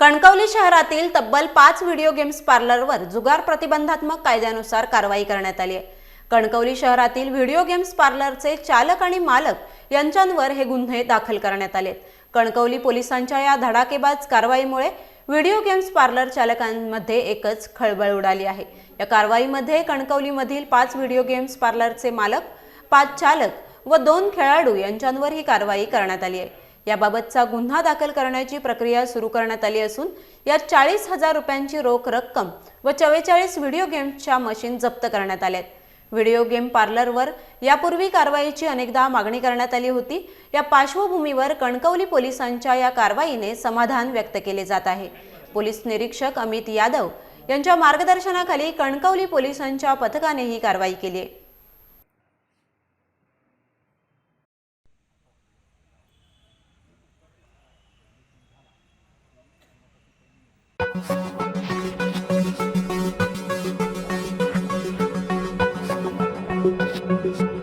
कणकवली शहरातील तब्बल पाच व्हिडिओ गेम्स पार्लरवर जुगार प्रतिबंधात्मक कायद्यानुसार कारवाई करण्यात आली आहे. कणकवली शहरातील व्हिडिओ गेम्स पार्लरचे चालक आणि मालक यांच्यावर हे गुन्हे दाखल करण्यात आले कणकवली पोलिसांच्या या धडाकेबाज कारवाईमुळे व्हिडिओ गेम्स पार्लर चालकांमध्ये एकच खळबळ उडाली आहे. या कारवाईमध्ये कणकवलीमधील पाच व्हिडिओ गेम्स पार्लरचे मालक पाच चालक व दोन खेळाडू यांच्यावर ही कारवाई करण्यात आली आहे. याबाबतचा गुन्हा दाखल करण्याची प्रक्रिया सुरू करण्यात आली असून यात चाळीस हजार रुपयांची रोख रक्कम व चव्वेचाळीस व्हिडिओ गेम्सच्या मशीन जप्त करण्यात आल्यात व्हिडिओ गेम पार्लरवर यापूर्वी कारवाईची अनेकदा मागणी करण्यात आली होती. या पार्श्वभूमीवर कणकवली पोलिसांच्या या कारवाईने समाधान व्यक्त केले जात आहे. पोलीस निरीक्षक अमित यादव यांच्या मार्गदर्शनाखाली कणकवली पोलिसांच्या पथकाने ही कारवाई केली आहे. Thank you.